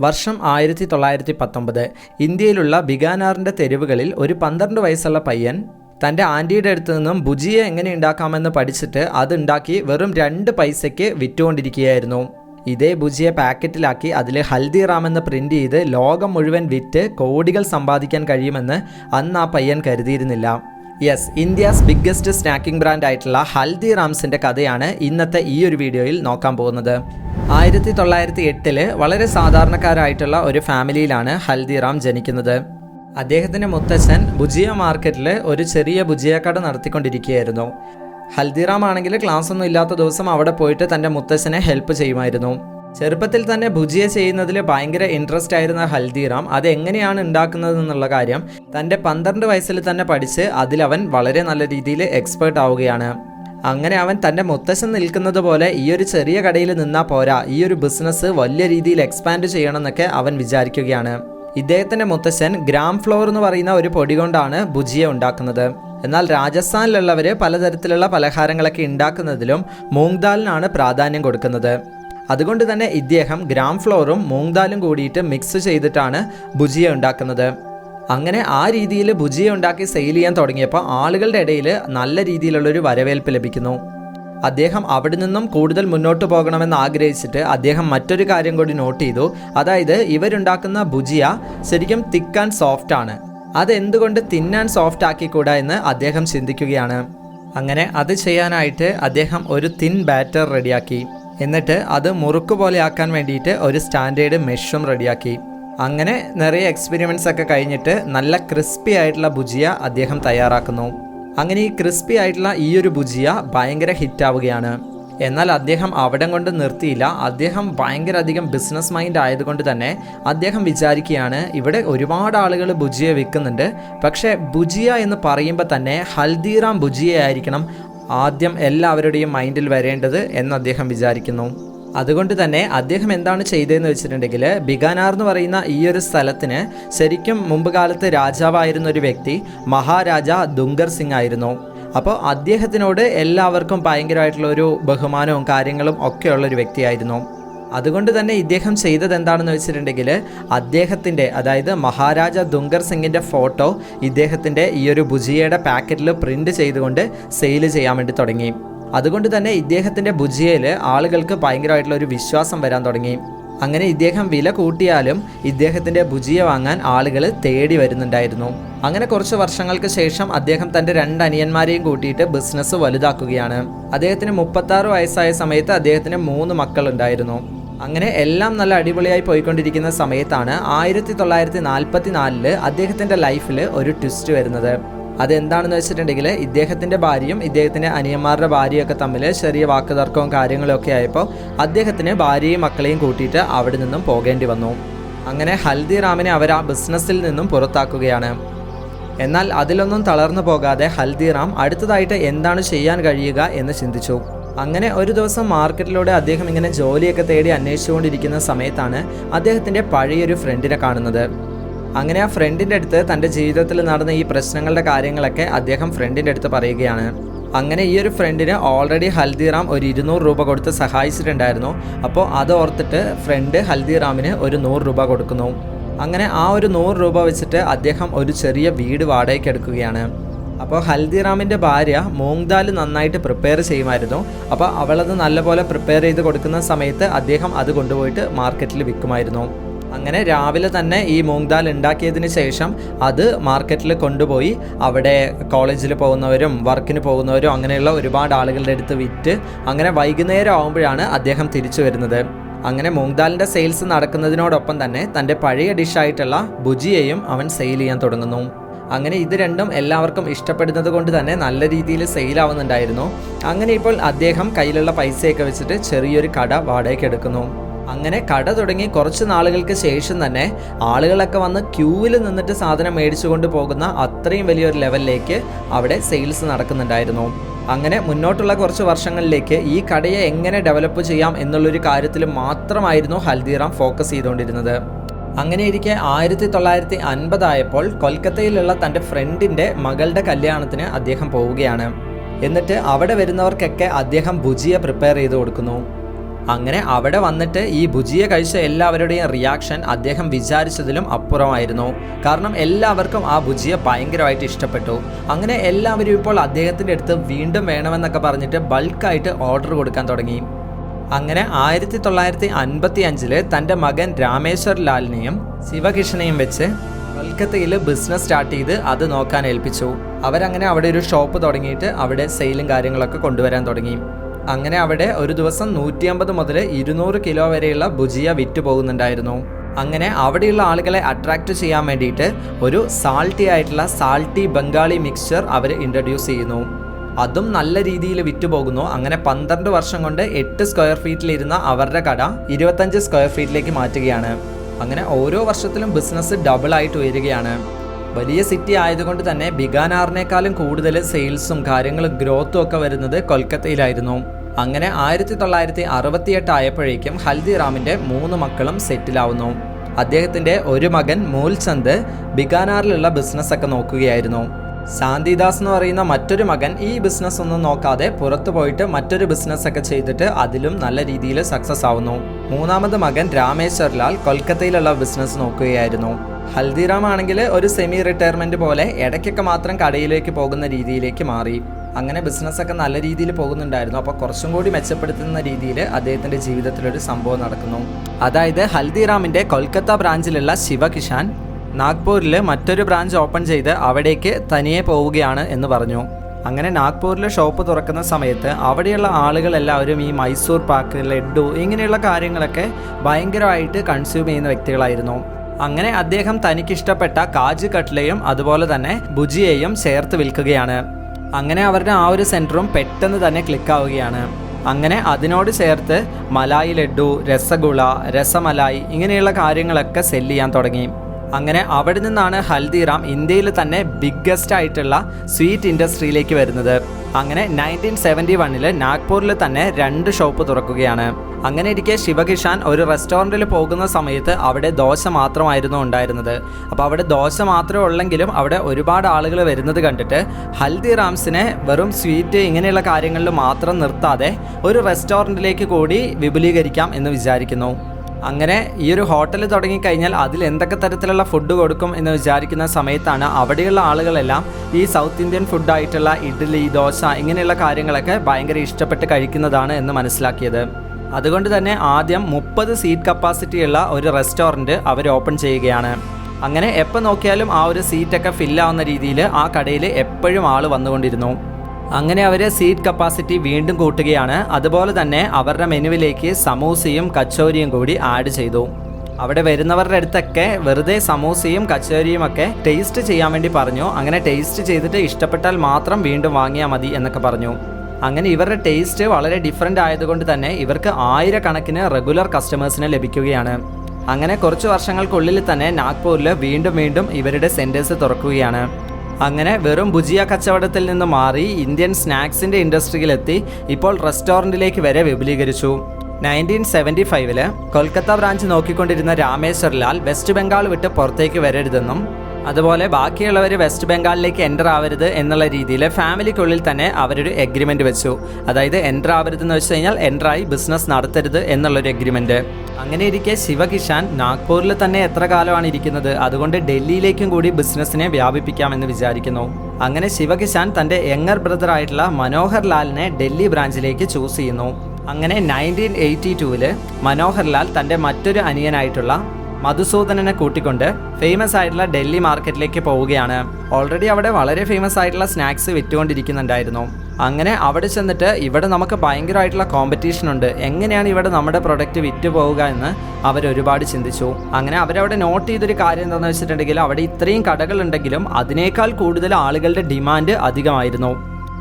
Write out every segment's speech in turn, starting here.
വർഷം ആയിരത്തി തൊള്ളായിരത്തി പത്തൊമ്പത് ഇന്ത്യയിലുള്ള ബിഗാനാറിന്റെ തെരുവുകളിൽ ഒരു പന്ത്രണ്ട് വയസ്സുള്ള പയ്യൻ തന്റെ ആന്റിയുടെ അടുത്ത് നിന്നും ഭുജിയെ എങ്ങനെ ഉണ്ടാക്കാമെന്ന് പഠിച്ചിട്ട് അത് ഉണ്ടാക്കി വെറും രണ്ട് പൈസയ്ക്ക് വിറ്റുകൊണ്ടിരിക്കുകയായിരുന്നു. ഇതേ ഭുജിയെ പാക്കറ്റിലാക്കി അതിൽ ഹൽദിറാം എന്ന് പ്രിന്റ് ചെയ്ത് ലോകം മുഴുവൻ വിറ്റ് കോടികൾ സമ്പാദിക്കാൻ കഴിയുമെന്ന് അന്ന് ആ പയ്യൻ കരുതിയിരുന്നില്ല. Yes India's biggest snacking brand ആയിട്ടുള്ള ഹൽദിറാംസിന്റെ കഥയാണ് ഇന്നത്തെ ഈ ഒരു വീഡിയോയിൽ നോക്കാൻ പോകുന്നത്. ആയിരത്തി തൊള്ളായിരത്തി എട്ടിൽ വളരെ സാധാരണക്കാരായിട്ടുള്ള ഒരു ഫാമിലിയിലാണ് ഹൽദിറാം ജനിക്കുന്നത്. അദ്ദേഹത്തിന്റെ മുത്തച്ഛൻ ഭുജിയ മാർക്കറ്റിൽ ഒരു ചെറിയ ഭുജിയക്കട കട നടത്തിക്കൊണ്ടിരിക്കുകയായിരുന്നു. ഹൽദിറാം ആണെങ്കിൽ ക്ലാസ് ഒന്നും ഇല്ലാത്ത ദിവസം അവിടെ പോയിട്ട് തന്റെ മുത്തച്ഛനെ ഹെൽപ്പ് ചെയ്യുമായിരുന്നു. ചെറുപ്പത്തിൽ തന്നെ ഭുജിയ ചെയ്യുന്നതിൽ ഭയങ്കര ഇൻട്രസ്റ്റ് ആയിരുന്ന ഹൽദിറാം അത് എങ്ങനെയാണ് ഉണ്ടാക്കുന്നത് എന്നുള്ള കാര്യം തന്റെ പന്ത്രണ്ട് വയസ്സിൽ തന്നെ പഠിച്ച് അതിലവൻ വളരെ നല്ല രീതിയിൽ എക്സ്പേർട്ട് ആവുകയാണ്. അങ്ങനെ അവൻ തന്റെ മുത്തശ്ശൻ നിൽക്കുന്നത് പോലെ ഈ ഒരു ചെറിയ കടയിൽ നിന്നാൽ പോരാ ഈ ഒരു ബിസിനസ് വലിയ രീതിയിൽ എക്സ്പാൻഡ് ചെയ്യണമെന്നൊക്കെ അവൻ വിചാരിക്കുകയാണ്. ഇദ്ദേഹത്തിന്റെ മുത്തശ്ശൻ ഗ്രാം ഫ്ലോർ എന്ന് പറയുന്ന ഒരു പൊടി കൊണ്ടാണ് ഭുജിയ ഉണ്ടാക്കുന്നത്. എന്നാൽ രാജസ്ഥാനിലുള്ളവർ പലതരത്തിലുള്ള പലഹാരങ്ങളൊക്കെ ഉണ്ടാക്കുന്നതിലും മൂങ് ദാലിനാണ് പ്രാധാന്യം കൊടുക്കുന്നത്. അതുകൊണ്ട് തന്നെ ഇദ്ദേഹം ഗ്രാം ഫ്ലോറും മൂങ്ദാലും കൂടിയിട്ട് മിക്സ് ചെയ്തിട്ടാണ് ഭുജിയ ഉണ്ടാക്കുന്നത്. അങ്ങനെ ആ രീതിയിൽ ഭുജിയ ഉണ്ടാക്കി സെയിൽ ചെയ്യാൻ തുടങ്ങിയപ്പോൾ ആളുകളുടെ ഇടയിൽ നല്ല രീതിയിലുള്ളൊരു വരവേൽപ്പ് ലഭിക്കുന്നു. അദ്ദേഹം അവിടെ നിന്നും കൂടുതൽ മുന്നോട്ട് പോകണമെന്ന് ആഗ്രഹിച്ചിട്ട് അദ്ദേഹം മറ്റൊരു കാര്യം കൂടി നോട്ട് ചെയ്തു. അതായത് ഇവരുണ്ടാക്കുന്ന ഭുജിയ ശരിക്കും തിക്ക് ആൻഡ് സോഫ്റ്റ് ആണ്. അതെന്തുകൊണ്ട് തിന്നാൻ സോഫ്റ്റ് ആക്കിക്കൂടാ എന്ന് അദ്ദേഹം ചിന്തിക്കുകയാണ്. അങ്ങനെ അത് ചെയ്യാനായിട്ട് അദ്ദേഹം ഒരു തിൻ ബാറ്റർ റെഡിയാക്കി എന്നിട്ട് അത് മുറുക്ക് പോലെ ആക്കാൻ വേണ്ടിയിട്ട് ഒരു സ്റ്റാൻഡേർഡ് മെഷും റെഡിയാക്കി. അങ്ങനെ നിറയെ എക്സ്പെരിമെന്റ്സ് ഒക്കെ കഴിഞ്ഞിട്ട് നല്ല ക്രിസ്പി ആയിട്ടുള്ള ഭുജിയ അദ്ദേഹം തയ്യാറാക്കുന്നു. അങ്ങനെ ഈ ക്രിസ്പി ആയിട്ടുള്ള ഈ ഒരു ഭുജിയ ഭയങ്കര ഹിറ്റാവുകയാണ് എന്നാൽ അദ്ദേഹം അവിടം കൊണ്ട് നിർത്തിയില്ല. അദ്ദേഹം ഭയങ്കര അധികം ബിസിനസ് മൈൻഡ് ആയതുകൊണ്ട് തന്നെ അദ്ദേഹം വിചാരിക്കുകയാണ് ഇവിടെ ഒരുപാട് ആളുകൾ ഭുജിയ വിൽക്കുന്നുണ്ട്. പക്ഷേ ഭുജിയ എന്ന് പറയുമ്പോൾ തന്നെ ഹൽദിറാം ഭുജിയ ആയിരിക്കണം. ആദ്യം എല്ലാവരുടെയും മൈൻഡിൽ വരേണ്ടത് എന്ന് അദ്ദേഹം വിചാരിക്കുന്നു. അതുകൊണ്ട് തന്നെ അദ്ദേഹം എന്താണ് ചെയ്തതെന്ന് വെച്ചിട്ടുണ്ടെങ്കിൽ ബിഗാനാർ എന്ന് പറയുന്ന ഈ ഒരു സ്ഥലത്തിന് ശരിക്കും മുമ്പ് കാലത്ത് രാജാവായിരുന്ന ഒരു വ്യക്തി മഹാരാജ ദുങ്കർ സിംഗ് ആയിരുന്നു. അപ്പോൾ അദ്ദേഹത്തിനോട് എല്ലാവർക്കും ഭയങ്കരമായിട്ടുള്ള ഒരു ബഹുമാനവും കാര്യങ്ങളും ഒക്കെയുള്ള ഒരു വ്യക്തിയായിരുന്നു. അതുകൊണ്ട് തന്നെ ഇദ്ദേഹം ചെയ്തത് എന്താണെന്ന് വെച്ചിട്ടുണ്ടെങ്കിൽ അദ്ദേഹത്തിന്റെ അതായത് മഹാരാജ ദുങ്കർ സിംഗിന്റെ ഫോട്ടോ ഇദ്ദേഹത്തിന്റെ ഈ ഒരു ഭുജിയയുടെ പാക്കറ്റിൽ പ്രിന്റ് ചെയ്തുകൊണ്ട് സെയിൽ ചെയ്യാൻ വേണ്ടി തുടങ്ങി. അതുകൊണ്ട് തന്നെ ഇദ്ദേഹത്തിന്റെ ഭുജിയയിൽ ആളുകൾക്ക് ഭയങ്കരമായിട്ടുള്ള ഒരു വിശ്വാസം വരാൻ തുടങ്ങി. അങ്ങനെ ഇദ്ദേഹം വില കൂട്ടിയാലും ഇദ്ദേഹത്തിന്റെ ഭുജിയ വാങ്ങാൻ ആളുകൾ തേടി വരുന്നുണ്ടായിരുന്നു. അങ്ങനെ കുറച്ച് വർഷങ്ങൾക്ക് ശേഷം അദ്ദേഹം തന്റെ രണ്ട് അനിയന്മാരെയും കൂട്ടിയിട്ട് ബിസിനസ് വലുതാക്കുകയാണ്. അദ്ദേഹത്തിന് മുപ്പത്താറ് വയസ്സായ സമയത്ത് അദ്ദേഹത്തിന് മൂന്ന് മക്കളുണ്ടായിരുന്നു. അങ്ങനെ എല്ലാം നല്ല അടിപൊളിയായി പോയിക്കൊണ്ടിരിക്കുന്ന സമയത്താണ് ആയിരത്തി തൊള്ളായിരത്തി നാൽപ്പത്തി നാലിൽ ലൈഫിൽ ഒരു ട്വിസ്റ്റ് വരുന്നത്. അതെന്താണെന്ന് വെച്ചിട്ടുണ്ടെങ്കിൽ ഇദ്ദേഹത്തിന്റെ ഭാര്യയും ഇദ്ദേഹത്തിന്റെ അനിയന്മാരുടെ ഭാര്യയൊക്കെ തമ്മിൽ ചെറിയ വാക്കുതർക്കവും കാര്യങ്ങളും ഒക്കെ ആയപ്പോൾ അദ്ദേഹത്തിന് ഭാര്യയും മക്കളെയും കൂട്ടിയിട്ട് അവിടെ നിന്നും പോകേണ്ടി വന്നു. അങ്ങനെ ഹൽദിറാമിനെ അവർ ആ ബിസിനസ്സിൽ നിന്നും പുറത്താക്കുകയാണ്. എന്നാൽ അതിലൊന്നും തളർന്നു പോകാതെ ഹൽദിറാം അടുത്തതായിട്ട് എന്താണ് ചെയ്യാൻ കഴിയുക എന്ന് ചിന്തിച്ചു. അങ്ങനെ ഒരു ദിവസം മാർക്കറ്റിലൂടെ അദ്ദേഹം ഇങ്ങനെ ജോലിയൊക്കെ തേടി അന്വേഷിച്ചുകൊണ്ടിരിക്കുന്ന സമയത്താണ് അദ്ദേഹത്തിന്റെ പഴയൊരു ഫ്രണ്ടിനെ കാണുന്നത്. അങ്ങനെ ആ ഫ്രണ്ടിന്റെ അടുത്ത് തന്റെ ജീവിതത്തിൽ നടന്ന ഈ പ്രശ്നങ്ങളുടെ കാര്യങ്ങളൊക്കെ അദ്ദേഹം ഫ്രണ്ടിന്റെ അടുത്ത് പറയുകയാണ്. അങ്ങനെ ഈ ഒരു ഫ്രണ്ടിന് ഓൾറെഡി ഹൽദിറാം ഒരു ഇരുന്നൂറ് രൂപ കൊടുത്ത് സഹായിച്ചിട്ടുണ്ടായിരുന്നു. അപ്പോൾ അത് ഓർത്തിട്ട് ഫ്രണ്ട് ഹൽദിറാമിന് ഒരു നൂറ് രൂപ കൊടുക്കുന്നു. അങ്ങനെ ആ ഒരു നൂറ് രൂപ വെച്ചിട്ട് അദ്ദേഹം ഒരു ചെറിയ വീട് വാടകയ്ക്ക് എടുക്കുകയാണ്. അപ്പോൾ ഹൽദിറാമിന്റെ ഭാര്യ മൂങ് ദാൽ നന്നായിട്ട് പ്രിപ്പയർ ചെയ്യുമായിരുന്നു. അപ്പോൾ അവളത് നല്ലപോലെ പ്രിപ്പയർ ചെയ്ത് കൊടുക്കുന്ന സമയത്ത് അദ്ദേഹം അത് കൊണ്ടുപോയിട്ട് മാർക്കറ്റിൽ വിൽക്കുമായിരുന്നു. അങ്ങനെ രാവിലെ തന്നെ ഈ മൂങ് ദാൽ ഉണ്ടാക്കിയതിന് ശേഷം അത് മാർക്കറ്റിൽ കൊണ്ടുപോയി അവിടെ കോളേജിൽ പോകുന്നവരും വർക്കിന് പോകുന്നവരും അങ്ങനെയുള്ള ഒരുപാട് ആളുകളുടെ അടുത്ത് വിറ്റ് അങ്ങനെ വൈകുന്നേരം ആകുമ്പോഴാണ് അദ്ദേഹം തിരിച്ചു വരുന്നത്. അങ്ങനെ മൂങ് ദാലിന്റെ സെയിൽസ് നടക്കുന്നതിനോടൊപ്പം തന്നെ തന്റെ പഴയ ഡിഷായിട്ടുള്ള ഭുജിയെയും അവൻ സെയിൽ ചെയ്യാൻ തുടങ്ങുന്നു. അങ്ങനെ ഇത് രണ്ടും എല്ലാവർക്കും ഇഷ്ടപ്പെടുന്നത് കൊണ്ട് തന്നെ നല്ല രീതിയിൽ സെയിലാവുന്നുണ്ടായിരുന്നു അങ്ങനെ ഇപ്പോൾ അദ്ദേഹം കയ്യിലുള്ള പൈസയൊക്കെ വെച്ചിട്ട് ചെറിയൊരു കട വാടകയ്ക്ക് എടുക്കുന്നു. അങ്ങനെ കട തുടങ്ങി കുറച്ച് നാളുകൾക്ക് ശേഷം തന്നെ ആളുകളൊക്കെ വന്ന് ക്യൂവിൽ നിന്നിട്ട് സാധനം മേടിച്ചുകൊണ്ട് പോകുന്ന അത്രയും വലിയൊരു ലെവലിലേക്ക് അവിടെ സെയിൽസ് നടക്കുന്നുണ്ടായിരുന്നു. അങ്ങനെ മുന്നോട്ടുള്ള കുറച്ച് വർഷങ്ങളിലേക്ക് ഈ കടയെ എങ്ങനെ ഡെവലപ്പ് ചെയ്യാം എന്നുള്ളൊരു കാര്യത്തിൽ മാത്രമായിരുന്നു ഹൽദിറാം ഫോക്കസ് ചെയ്തുകൊണ്ടിരുന്നത്. അങ്ങനെ ഇരിക്കെ ആയിരത്തി തൊള്ളായിരത്തി അൻപതായപ്പോൾ കൊൽക്കത്തയിലുള്ള തന്റെ ഫ്രണ്ടിന്റെ മകളുടെ കല്യാണത്തിന് അദ്ദേഹം പോവുകയാണ്. എന്നിട്ട് അവിടെ വരുന്നവർക്കൊക്കെ അദ്ദേഹം ഭുജിയ പ്രിപ്പയർ ചെയ്ത് കൊടുക്കുന്നു. അങ്ങനെ അവിടെ വന്നിട്ട് ഈ ഭുജിയ കഴിച്ച എല്ലാവരുടെയും റിയാക്ഷൻ അദ്ദേഹം വിചാരിച്ചതിലും അപ്പുറമായിരുന്നു. കാരണം എല്ലാവർക്കും ആ ഭുജിയ ഭയങ്കരമായിട്ട് ഇഷ്ടപ്പെട്ടു. അങ്ങനെ എല്ലാവരും ഇപ്പോൾ അദ്ദേഹത്തിന്റെ അടുത്ത് വീണ്ടും വേണമെന്നൊക്കെ പറഞ്ഞിട്ട് ബൾക്കായിട്ട് ഓർഡർ കൊടുക്കാൻ തുടങ്ങി. അങ്ങനെ ആയിരത്തി തൊള്ളായിരത്തി അൻപത്തി അഞ്ചിൽ തന്റെ മകൻ രാമേശ്വർ ലാലിനെയും ശിവകിഷനെയും വെച്ച് കൊൽക്കത്തയിൽ ബിസിനസ് സ്റ്റാർട്ട് ചെയ്ത് അത് നോക്കാൻ ഏൽപ്പിച്ചു. അവരങ്ങനെ അവിടെ ഒരു ഷോപ്പ് തുടങ്ങിയിട്ട് അവിടെ സെയിലും കാര്യങ്ങളൊക്കെ കൊണ്ടുവരാൻ തുടങ്ങി. അങ്ങനെ അവിടെ ഒരു ദിവസം നൂറ്റി അമ്പത് മുതൽ ഇരുന്നൂറ് കിലോ വരെയുള്ള ഭുജിയ വിറ്റ് പോകുന്നുണ്ടായിരുന്നു. അങ്ങനെ അവിടെയുള്ള ആളുകളെ അട്രാക്റ്റ് ചെയ്യാൻ വേണ്ടിയിട്ട് ഒരു സാൾട്ടി ആയിട്ടുള്ള സാൾട്ടി ബംഗാളി മിക്സ്ചർ അവർ ഇൻട്രൊഡ്യൂസ് ചെയ്യുന്നു. അതും നല്ല രീതിയിൽ വിറ്റുപോകുന്നു. അങ്ങനെ പന്ത്രണ്ട് വർഷം കൊണ്ട് എട്ട് സ്ക്വയർ ഫീറ്റിലിരുന്ന അവരുടെ കട ഇരുപത്തഞ്ച് സ്ക്വയർ ഫീറ്റിലേക്ക് മാറ്റുകയാണ്. അങ്ങനെ ഓരോ വർഷത്തിലും ബിസിനസ് ഡബിൾ ആയിട്ട് ഉയരുകയാണ്. വലിയ സിറ്റി ആയതുകൊണ്ട് തന്നെ ബിഗാനാറിനേക്കാളും കൂടുതൽ സെയിൽസും കാര്യങ്ങളും ഗ്രോത്തും ഒക്കെ വരുന്നത് കൊൽക്കത്തയിലായിരുന്നു. അങ്ങനെ ആയിരത്തി തൊള്ളായിരത്തി അറുപത്തിയെട്ട് ആയപ്പോഴേക്കും ഹൽദിറാമിന്റെ മൂന്ന് മക്കളും സെറ്റിലാവുന്നു. അദ്ദേഹത്തിന്റെ ഒരു മകൻ മൂൽചന്ദ് ബിഗാനാറിലുള്ള ബിസിനസ്സൊക്കെ നോക്കുകയായിരുന്നു. ശാന്തിദാസ് എന്ന് പറയുന്ന മറ്റൊരു മകൻ ഈ ബിസിനസ് ഒന്നും നോക്കാതെ പുറത്തു പോയിട്ട് മറ്റൊരു ബിസിനസ് ഒക്കെ ചെയ്തിട്ട് അതിലും നല്ല രീതിയിൽ സക്സസ് ആവുന്നു. മൂന്നാമത് മകൻ രാമേശ്വർ ലാൽ കൊൽക്കത്തയിലുള്ള ബിസിനസ് നോക്കുകയായിരുന്നു. ഹൽദിറാം ആണെങ്കിൽ ഒരു സെമി റിട്ടയർമെന്റ് പോലെ ഇടയ്ക്കൊക്കെ മാത്രം കടയിലേക്ക് പോകുന്ന രീതിയിലേക്ക് മാറി. അങ്ങനെ ബിസിനസ്സൊക്കെ നല്ല രീതിയിൽ പോകുന്നുണ്ടായിരുന്നു. അപ്പോൾ കുറച്ചും കൂടി മെച്ചപ്പെടുത്തുന്ന രീതിയിൽ അദ്ദേഹത്തിന്റെ ജീവിതത്തിലൊരു സംഭവം നടക്കുന്നു. അതായത് ഹൽദിറാമിന്റെ കൊൽക്കത്ത ബ്രാഞ്ചിലുള്ള ശിവകിഷാൻ നാഗ്പൂരിൽ മറ്റൊരു ബ്രാഞ്ച് ഓപ്പൺ ചെയ്ത് അവിടേക്ക് തനിയെ പോവുകയാണ് എന്ന് പറഞ്ഞു. അങ്ങനെ നാഗ്പൂരിൽ ഷോപ്പ് തുറക്കുന്ന സമയത്ത് അവിടെയുള്ള ആളുകളെല്ലാവരും ഈ മൈസൂർ പാക്ക് ലഡു ഇങ്ങനെയുള്ള കാര്യങ്ങളൊക്കെ ഭയങ്കരമായിട്ട് കൺസ്യൂം ചെയ്യുന്ന വ്യക്തികളായിരുന്നു. അങ്ങനെ അദ്ദേഹം തനിക്കിഷ്ടപ്പെട്ട കാജ് കട്ട്ലയും അതുപോലെ തന്നെ ഭുജിയെയും ചേർത്ത് വിൽക്കുകയാണ്. അങ്ങനെ അവരുടെ ആ ഒരു സെന്ററും പെട്ടെന്ന് തന്നെ ക്ലിക്കാവുകയാണ് അങ്ങനെ അതിനോട് ചേർത്ത് മലായി ലഡു രസഗുള രസമലായി ഇങ്ങനെയുള്ള കാര്യങ്ങളൊക്കെ സെല്ല് ചെയ്യാൻ തുടങ്ങി. അങ്ങനെ അവിടെ നിന്നാണ് ഹൽദിറാം ഇന്ത്യയിൽ തന്നെ ബിഗ്ഗസ്റ്റ് ആയിട്ടുള്ള സ്വീറ്റ് ഇൻഡസ്ട്രിയിലേക്ക് വരുന്നത്. അങ്ങനെ നയന്റീൻ സെവന്റി വണ്ണിൽ നാഗ്പൂരിൽ തന്നെ രണ്ട് ഷോപ്പ് തുറക്കുകയാണ്. അങ്ങനെ ഇരിക്കെ ശിവകിഷാൻ ഒരു റെസ്റ്റോറന്റിൽ പോകുന്ന സമയത്ത് അവിടെ ദോശ മാത്രമായിരുന്നു ഉണ്ടായിരുന്നത്. അപ്പോൾ അവിടെ ദോശ മാത്രമേ ഉള്ളെങ്കിലും അവിടെ ഒരുപാട് ആളുകൾ വരുന്നത് കണ്ടിട്ട് ഹൽദിറാംസിനെ വെറും സ്വീറ്റ് ഇങ്ങനെയുള്ള കാര്യങ്ങളിൽ മാത്രം നിർത്താതെ ഒരു റെസ്റ്റോറന്റിലേക്ക് കൂടി വിപുലീകരിക്കാം എന്ന് വിചാരിക്കുന്നു. അങ്ങനെ ഈ ഒരു ഹോട്ടൽ തുടങ്ങിക്കഴിഞ്ഞാൽ അതിൽ എന്തൊക്കെ തരത്തിലുള്ള ഫുഡ് കൊടുക്കും എന്ന് വിചാരിക്കുന്ന സമയത്താണ് അവിടെയുള്ള ആളുകളെല്ലാം ഈ സൗത്ത് ഇന്ത്യൻ ഫുഡായിട്ടുള്ള ഇഡ്ഡലി ദോശ ഇങ്ങനെയുള്ള കാര്യങ്ങളൊക്കെ ഭയങ്കര ഇഷ്ടപ്പെട്ട് കഴിക്കുന്നതാണ് എന്ന് മനസ്സിലാക്കിയത്. അതുകൊണ്ട് തന്നെ ആദ്യം മുപ്പത് സീറ്റ് കപ്പാസിറ്റിയുള്ള ഒരു റെസ്റ്റോറന്റ് അവർ ഓപ്പൺ ചെയ്യുകയാണ്. അങ്ങനെ എപ്പോൾ നോക്കിയാലും ആ ഒരു സീറ്റൊക്കെ ഫില്ലാവുന്ന രീതിയിൽ ആ കടയിൽ എപ്പോഴും ആൾ വന്നുകൊണ്ടിരുന്നു. അങ്ങനെ അവർ സീറ്റ് കപ്പാസിറ്റി വീണ്ടും കൂട്ടുകയാണ്. അതുപോലെ തന്നെ അവരുടെ മെനുവിലേക്ക് സമൂസയും കച്ചോരിയും കൂടി ആഡ് ചെയ്തു. അവിടെ വരുന്നവരുടെ അടുത്തൊക്കെ വെറുതെ സമൂസയും കച്ചോരിയും ഒക്കെ ടേസ്റ്റ് ചെയ്യാൻ വേണ്ടി പറഞ്ഞു. അങ്ങനെ ടേസ്റ്റ് ചെയ്തിട്ട് ഇഷ്ടപ്പെട്ടാൽ മാത്രം വീണ്ടും വാങ്ങിയാൽ മതി എന്നൊക്കെ പറഞ്ഞു. അങ്ങനെ ഇവരുടെ ടേസ്റ്റ് വളരെ ഡിഫറെന്റ് ആയതുകൊണ്ട് തന്നെ ഇവർക്ക് ആയിരക്കണക്കിന് റെഗുലർ കസ്റ്റമേഴ്സിനെ ലഭിക്കുകയാണ്. അങ്ങനെ കുറച്ച് വർഷങ്ങൾക്കുള്ളിൽ തന്നെ നാഗ്പൂരിൽ വീണ്ടും വീണ്ടും ഇവരുടെ സെന്റേഴ്സ് തുറക്കുകയാണ്. അങ്ങനെ വെറും ഭുജിയ കച്ചവടത്തിൽ നിന്ന് മാറി ഇന്ത്യൻ സ്നാക്സിന്റെ ഇൻഡസ്ട്രിയിലെത്തി ഇപ്പോൾ റെസ്റ്റോറന്റിലേക്ക് വരെ വിപുലീകരിച്ചു. നയന്റീൻ സെവന്റി ഫൈവിൽ കൊൽക്കത്ത ബ്രാഞ്ച് നോക്കിക്കൊണ്ടിരുന്ന രാമേശ്വർ ലാൽ വെസ്റ്റ് ബംഗാൾ വിട്ട് പുറത്തേക്ക് വരരുതെന്നും അതുപോലെ ബാക്കിയുള്ളവർ വെസ്റ്റ് ബംഗാളിലേക്ക് എന്റർ ആവരുത് എന്നുള്ള രീതിയിൽ ഫാമിലിക്കുള്ളിൽ തന്നെ അവരൊരു എഗ്രിമെന്റ് വെച്ചു. അതായത് എന്റർ ആവരുത് എന്ന് വെച്ച് കഴിഞ്ഞാൽ എന്ററായി ബിസിനസ് നടത്തരുത് എന്നുള്ളൊരു എഗ്രിമെന്റ് അങ്ങനെ ഇരിക്കെ ശിവകിഷാൻ നാഗ്പൂരിൽ തന്നെ എത്ര കാലമാണ് ഇരിക്കുന്നത്? അതുകൊണ്ട് ഡൽഹിയിലേക്കും കൂടി ബിസിനസ്സിനെ വ്യാപിപ്പിക്കാമെന്ന് വിചാരിക്കുന്നു. അങ്ങനെ ശിവകിഷാൻ തന്റെ യങ്ങർ ബ്രദർ ആയിട്ടുള്ള മനോഹർ ലാലിനെ ഡൽഹി ബ്രാഞ്ചിലേക്ക് ചൂസ് ചെയ്യുന്നു. അങ്ങനെ നയന്റീൻ എയ്റ്റി ടുവിൽ മനോഹർ ലാൽ തന്റെ മറ്റൊരു അനിയനായിട്ടുള്ള മധുസൂദനനെ കൂട്ടിക്കൊണ്ട് ഫേമസ് ആയിട്ടുള്ള ഡൽഹി മാർക്കറ്റിലേക്ക് പോവുകയാണ്. ഓൾറെഡി അവിടെ വളരെ ഫേമസ് ആയിട്ടുള്ള സ്നാക്സ് വിറ്റുകൊണ്ടിരിക്കുന്നുണ്ടായിരുന്നു. അങ്ങനെ അവിടെ ചെന്നിട്ട് ഇവിടെ നമുക്ക് ഭയങ്കരമായിട്ടുള്ള കോമ്പറ്റീഷൻ ഉണ്ട്. എങ്ങനെയാണ് ഇവിടെ നമ്മുടെ പ്രൊഡക്റ്റ് വിറ്റ് പോവുക എന്ന് അവർ ഒരുപാട് ചിന്തിച്ചു. അങ്ങനെ അവരവിടെ നോട്ട് ചെയ്തൊരു കാര്യം എന്താണെന്ന് വെച്ചിട്ടുണ്ടെങ്കിൽ അവിടെ ഇത്രയും കടകൾ ഉണ്ടെങ്കിലും അതിനേക്കാൾ കൂടുതൽ ആളുകളുടെ ഡിമാൻഡ് അധികമായിരുന്നു.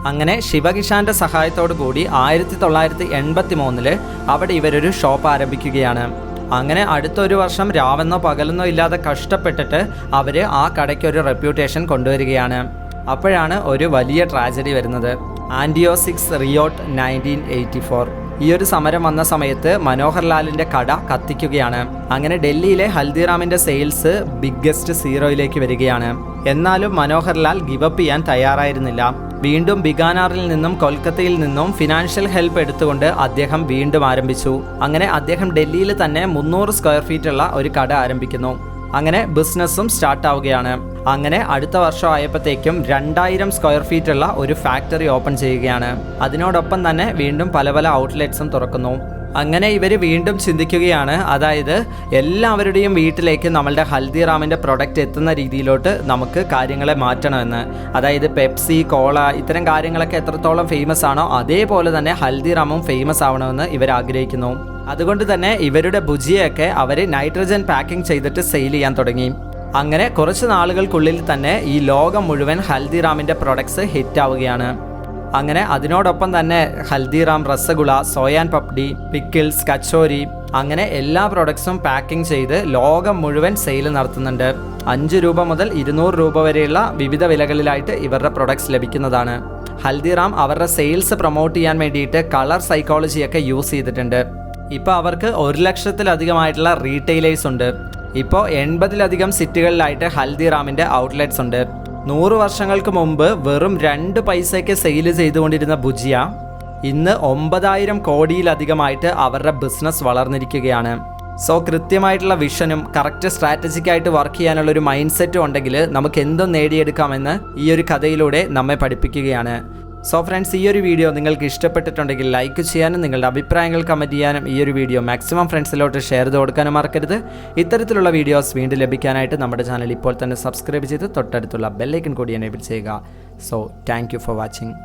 അങ്ങനെ ശിവകിഷാന്റെ സഹായത്തോടു കൂടി ആയിരത്തി തൊള്ളായിരത്തി എൺപത്തി മൂന്നിൽ അവിടെ ഇവരൊരു ഷോപ്പ് ആരംഭിക്കുകയാണ്. അങ്ങനെ അടുത്തൊരു വർഷം രാവെന്നോ പകലെന്നോ ഇല്ലാതെ കഷ്ടപ്പെട്ടിട്ട് അവർ ആ കടയ്ക്ക് ഒരു റെപ്യൂട്ടേഷൻ കൊണ്ടുവരികയാണ്. അപ്പോഴാണ് ഒരു വലിയ ട്രാജഡി വരുന്നത്. ആന്റിയോസിക്സ് റിയോട്ട് നയന്റീൻ എയ്റ്റി ഫോർ ഈ ഒരു സമരം വന്ന സമയത്ത് മനോഹർലാലിന്റെ കട കത്തിക്കുകയാണ്. അങ്ങനെ ഡൽഹിയിലെ ഹൽദിറാമിന്റെ സെയിൽസ് ബിഗ്ഗസ്റ്റ് സീറോയിലേക്ക് വരികയാണ്. എന്നാലും മനോഹർലാൽ ഗിവപ്പ് ചെയ്യാൻ തയ്യാറായിരുന്നില്ല. വീണ്ടും ബിഗാനാറിൽ നിന്നും കൊൽക്കത്തയിൽ നിന്നും ഫിനാൻഷ്യൽ ഹെൽപ്പ് എടുത്തുകൊണ്ട് അദ്ദേഹം വീണ്ടും ആരംഭിച്ചു. അങ്ങനെ അദ്ദേഹം ഡൽഹിയിൽ തന്നെ മുന്നൂറ് സ്ക്വയർ ഫീറ്റ് ഉള്ള ഒരു കട ആരംഭിക്കുന്നു. അങ്ങനെ ബിസിനസ്സും സ്റ്റാർട്ട് ആവുകയാണ്. അങ്ങനെ അടുത്ത വർഷം ആയപ്പോഴത്തേക്കും രണ്ടായിരം സ്ക്വയർ ഫീറ്റ് ഉള്ള ഒരു ഫാക്ടറി ഓപ്പൺ ചെയ്യുകയാണ്. അതിനോടൊപ്പം തന്നെ വീണ്ടും പല പല ഔട്ട്ലെറ്റ്സും തുറക്കുന്നു. അങ്ങനെ ഇവർ വീണ്ടും ചിന്തിക്കുകയാണ് അതായത് എല്ലാവരുടെയും വീട്ടിലേക്ക് നമ്മളുടെ ഹൽദിറാമിന്റെ പ്രൊഡക്റ്റ് എത്തുന്ന രീതിയിലോട്ട് നമുക്ക് കാര്യങ്ങളെ മാറ്റണമെന്ന്. അതായത് പെപ്സി കോള ഇത്തരം കാര്യങ്ങളൊക്കെ എത്രത്തോളം ഫേമസ് ആണോ അതേപോലെ തന്നെ ഹൽദിറാമും ഫേമസ് ആവണമെന്ന് ഇവർ ആഗ്രഹിക്കുന്നു. അതുകൊണ്ട് തന്നെ ഇവരുടെ ഭുജിയൊക്കെ അവർ നൈട്രജൻ പാക്കിംഗ് ചെയ്തിട്ട് സെയിൽ ചെയ്യാൻ തുടങ്ങി. അങ്ങനെ കുറച്ച് നാളുകൾക്കുള്ളിൽ തന്നെ ഈ ലോകം മുഴുവൻ ഹൽദിറാമിന്റെ പ്രൊഡക്ട്സ് ഹിറ്റ് ആവുകയാണ് അങ്ങനെ അതിനോടൊപ്പം തന്നെ ഹൽദിറാം റസഗുള സോയാൻ പപ്ഡി പിക്കിൾസ് കച്ചോരി അങ്ങനെ എല്ലാ പ്രൊഡക്ട്സും പാക്കിംഗ് ചെയ്ത് ലോകം മുഴുവൻ സെയിൽ നടത്തുന്നുണ്ട്. അഞ്ച് രൂപ മുതൽ ഇരുന്നൂറ് രൂപ വരെയുള്ള വിവിധ വിലകളിലായിട്ട് ഇവരുടെ പ്രൊഡക്ട്സ് ലഭിക്കുന്നതാണ്. ഹൽദിറാം അവരുടെ സെയിൽസ് പ്രൊമോട്ട് ചെയ്യാൻ വേണ്ടിയിട്ട് കളർ സൈക്കോളജിയൊക്കെ യൂസ് ചെയ്തിട്ടുണ്ട്. ഇപ്പോൾ അവർക്ക് ഒരു ലക്ഷത്തിലധികമായിട്ടുള്ള റീറ്റെയിലേഴ്സ് ഉണ്ട്. ഇപ്പോൾ എൺപതിലധികം സിറ്റികളിലായിട്ട് ഹൽദിറാമിന്റെ ഔട്ട്ലെറ്റ്സ് ഉണ്ട്. നൂറ് വർഷങ്ങൾക്ക് മുമ്പ് വെറും രണ്ട് പൈസയ്ക്ക് സെയിൽ ചെയ്തുകൊണ്ടിരുന്ന ഭുജിയ ഇന്ന് ഒമ്പതായിരം കോടിയിലധികമായിട്ട് അവരുടെ ബിസിനസ് വളർന്നിരിക്കുകയാണ്. സോ കൃത്യമായിട്ടുള്ള വിഷനും കറക്റ്റ് സ്ട്രാറ്റജിക്കായിട്ട് വർക്ക് ചെയ്യാനുള്ള ഒരു മൈൻഡ് സെറ്റും ഉണ്ടെങ്കിൽ നമുക്ക് എന്തും നേടിയെടുക്കാമെന്ന് ഈ ഒരു കഥയിലൂടെ നമ്മെ പഠിപ്പിക്കുകയാണ്. സോ ഫ്രണ്ട്സ് ഈ ഒരു വീഡിയോ നിങ്ങൾക്ക് ഇഷ്ടപ്പെട്ടിട്ടുണ്ടെങ്കിൽ ലൈക്ക് ചെയ്യാനും നിങ്ങളുടെ അഭിപ്രായങ്ങൾ കമന്റ് ചെയ്യാനും ഈ ഒരു വീഡിയോ മാക്സിമം ഫ്രണ്ട്സിലോട്ട് ഷെയർ ചെയ്ത് കൊടുക്കാനും മറക്കരുത്. ഇത്തരത്തിലുള്ള വീഡിയോസ് വീണ്ടും ലഭിക്കാനായിട്ട് നമ്മുടെ ചാനൽ ഇപ്പോൾ തന്നെ സബ്സ്ക്രൈബ് ചെയ്ത് തൊട്ടടുത്തുള്ള ബെല്ലൈക്കൺ കൂടി എനേബിൾ ചെയ്യുക. So thank for watching